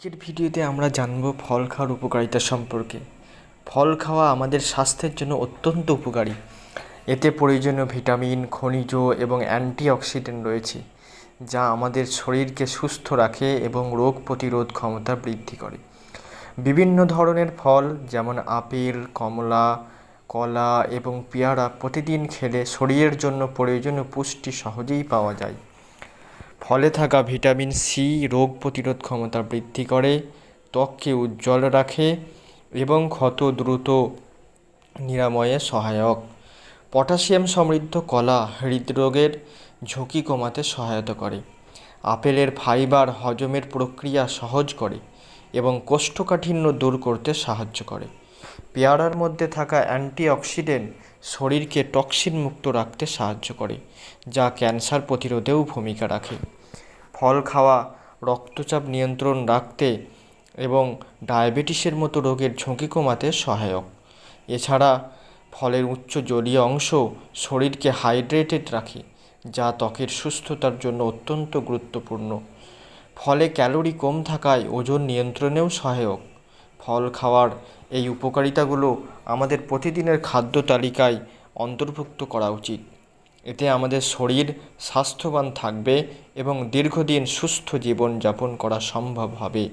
আজকের ভিডিওতে আমরা জানব ফল খাওয়ার উপকারিতা সম্পর্কে। ফল খাওয়া আমাদের স্বাস্থ্যের জন্য অত্যন্ত উপকারী। এতে প্রয়োজনীয় ভিটামিন, খনিজ এবং অ্যান্টিঅক্সিডেন্ট রয়েছে, যা আমাদের শরীরকে সুস্থ রাখে এবং রোগ প্রতিরোধ ক্ষমতা বৃদ্ধি করে। বিভিন্ন ধরনের ফল, যেমন আপেল, কমলা, কলা এবং পেয়ারা প্রতিদিন খেলে শরীরের জন্য প্রয়োজনীয় পুষ্টি সহজেই পাওয়া যায়। ফলে থাকা ভিটামিন সি রোগ প্রতিরোধ ক্ষমতা বৃদ্ধি করে, ত্বককে উজ্জ্বল রাখে এবং ক্ষত দ্রুত নিরাময়ে সহায়ক। পটাশিয়াম সমৃদ্ধ কলা হৃদরোগের ঝুঁকি কমাতে সহায়তা করে। আপেলের ফাইবার হজমের প্রক্রিয়া সহজ করে এবং কোষ্ঠকাঠিন্য দূর করতে সাহায্য করে। পেয়ারার মধ্যে থাকা অ্যান্টিঅক্সিডেন্ট শরীরকে টক্সিন মুক্ত রাখতে সাহায্য করে, যা ক্যান্সার প্রতিরোধেও ভূমিকা রাখে। ফল খাওয়া, রক্তচাপ নিয়ন্ত্রণ রাখতে এবং ডায়াবেটিসের মতো রোগের ঝুঁকি কমাতে সহায়ক। এছাড়া, ফলের উচ্চ জলীয় অংশ শরীরকে হাইড্রেটেড রাখে, যা ত্বকের সুস্থতার জন্য অত্যন্ত গুরুত্বপূর্ণ। ফলে ক্যালোরি কম থাকায় ওজন নিয়ন্ত্রণেও সহায়ক। ফল খাওয়ার এই উপকারিতাগুলো আমাদের প্রতিদিনের খাদ্য তালিকায় অন্তর্ভুক্ত করা উচিত। এতে আমাদের শরীর স্বাস্থ্যবান থাকবে এবং দীর্ঘদিন সুস্থ জীবন যাপন করা সম্ভব হবে।